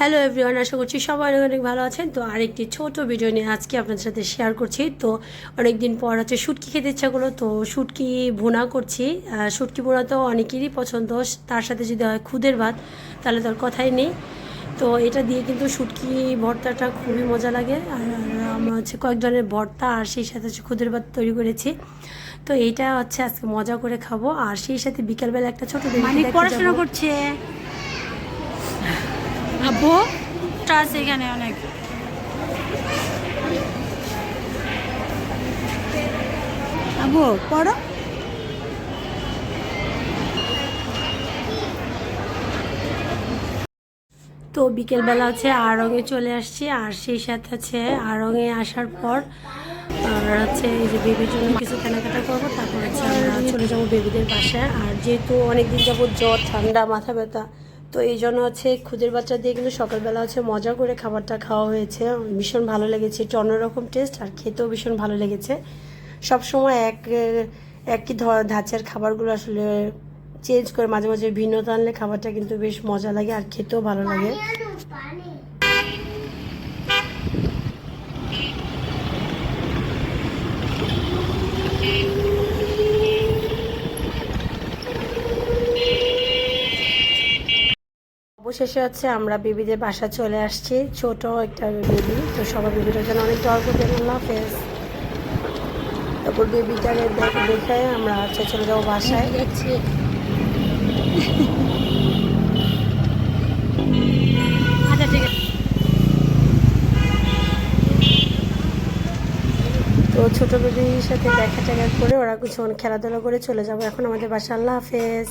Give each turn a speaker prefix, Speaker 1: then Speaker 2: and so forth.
Speaker 1: Hello everyone আশা করছি সবাই অনেক অনেক ভালো আছেন। তো আরেকটি ছোট ভিডিও নিয়ে আজকে আপনাদের সাথে শেয়ার করছি। তো অনেক দিন পর হচ্ছে শুটকি খেতে ইচ্ছা করল তো শুটকি ভুনা করছি। শুটকি ভুনা তো অনেকেরই পছন্দ। তার সাথে যদি হয় খুদের ভাত তাহলে তার কথাই নেই। তো এটা দিয়ে কিন্তু শুটকি ভর্তাটা খুবই মজা লাগে। আর আমার হচ্ছে কয়েকজনের ভর্তা আর সেই সাথে হচ্ছে খুদের ভাত তৈরি করেছি। তো এইটা হচ্ছে আজকে মজা করে খাব। আর সেই সাথে বিকালবেলা একটা ছোট বেবিকে
Speaker 2: পড়াশোনা করছে? আব্বু টা এখানে অনেক। আব্বু পড়ো।
Speaker 1: তো বিকেলবেলা হচ্ছে আড়ঙে চলে আসছি, আর সেই সাথে হচ্ছে আড়ঙে আসার পর, আর হচ্ছে এই যে বেবির জন্য কিছু কেনাকাটা করব, তারপর হচ্ছে আমরা চলে যাব বেবিদের বাসায়। আর যেহেতু অনেকদিন যাব জ্বর, ঠান্ডা, মাথা ব্যথা তো এই জন্য হচ্ছে খুদের বাচ্চা দিয়ে কিন্তু সকালবেলা হচ্ছে মজা করে খাবারটা খাওয়া হয়েছে। ভীষণ ভালো লেগেছে একটু অন্যরকম টেস্ট আর খেতেও ভীষণ ভালো লেগেছে। সব সময় এক, একই ধাঁচের খাবারগুলো আসলে চেঞ্জ করে মাঝে মাঝে ভিন্নতা আনলে খাবারটা কিন্তু বেশ মজা লাগে আর খেতেও ভালো লাগে। অবশেষে হচ্ছে আমরা বেবিদের বাসা চলে আসছি। ছোট একটা বেবি তো সবাই বেবিটার জন্য অনেক দর করতে আল্লাহ হাফেজ। তারপর বেবিটাকে দেখে দেখে আমরা হচ্ছে চলে যাব বাসায়।
Speaker 2: দেখছি আচ্ছা
Speaker 1: তো ছোট বেবির সাথে দেখা টেকা করে ওরা কিছু খেলাধুলা করে চলে যাব। এখন আমাদের বাসা আল্লাহ হাফেজ।